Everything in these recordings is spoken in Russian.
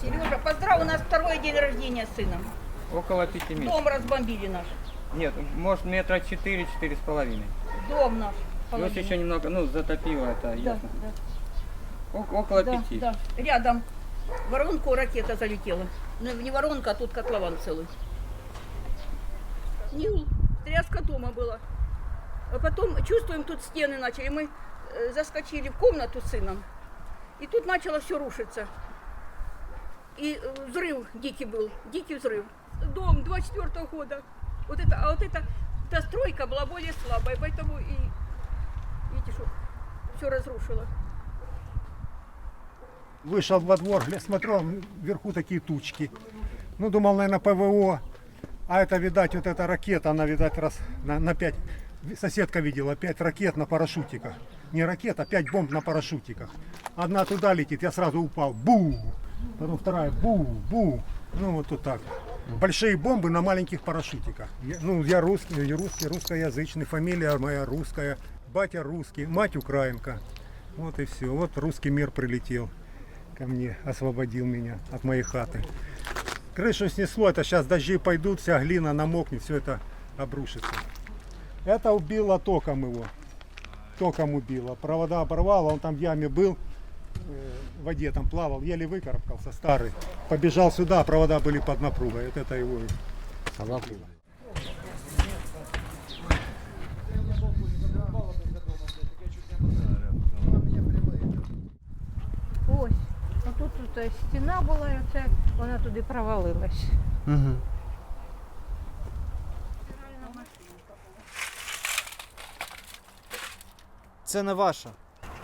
Сережа, поздравь, у нас второй день рождения с сыном. Около пяти месяцев. Дом разбомбили наш. Нет, может метра четыре, четыре с половиной. Дом наш. Плюс еще немного, ну, затопило это, Да, ясно. да, О- около да, пяти. да. Рядом. Воронку ракета залетела. Ну, не воронка, а тут котлован целый. Нил, тряска дома была. А потом чувствуем, тут стены начали. Мы заскочили в комнату с сыном. И тут начало все рушиться. И э, взрыв дикий был, дикий взрыв. Дом 24 года. Вот это, а вот эта стройка была более слабая, поэтому и видите, что все разрушило. Вышел во двор, смотрю, а вверху такие тучки. Ну, думал, наверное, ПВО. А это, видать, вот эта ракета, она, видать, раз на, на пять. Соседка видела, пять ракет на парашютиках. Не ракет, а пять бомб на парашютиках. Одна туда летит, я сразу упал. Бу! Потом вторая. Бу! Бу! Ну, вот тут так. Большие бомбы на маленьких парашютиках. Я- ну, я русский, я русский, русскоязычный, фамилия моя русская. Батя русский, мать украинка. Вот и все. Вот русский мир прилетел ко мне, освободил меня от моей хаты. Крышу снесло, это сейчас дожди пойдут, вся глина намокнет, все это обрушится. Это убило током его. Током убило. Провода оборвало, он там в яме был, э, в воде там плавал, еле выкарабкался, старый. Побежал сюда, а провода были под напругой. Вот это его обвалило. Ось. Отут тут стіна була, і оце вона туди провалилась. Це не ваша.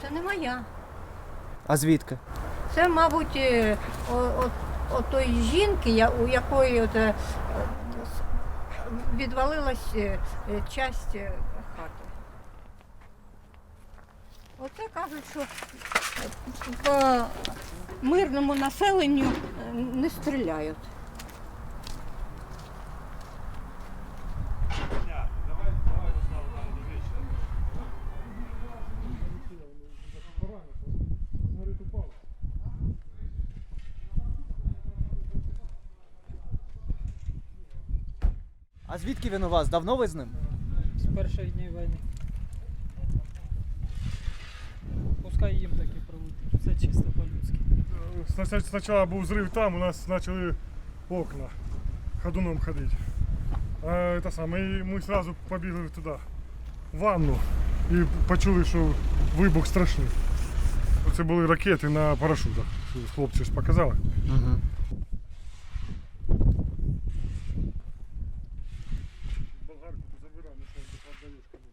Це не моя. А звідки? Це, мабуть, е, о, о, о тої жінки, у якої от, е, відвалилась е, е, часть е, хати. Оце кажуть, що по мирному населенню е, не стріляють. А звідки він у вас? Давно ви з ним? з перших днів війни. Пускай їм таки прилетить. Все чисто по-людськи. Сначала, сначала был взрыв там, у нас начали окна ходуном ходить. А это самое, и мы сразу побігли туди, в ванну, і почули, що вибух страшний. Це були ракети на парашутах. Хлопці ж показали. Угу. Zadyszka.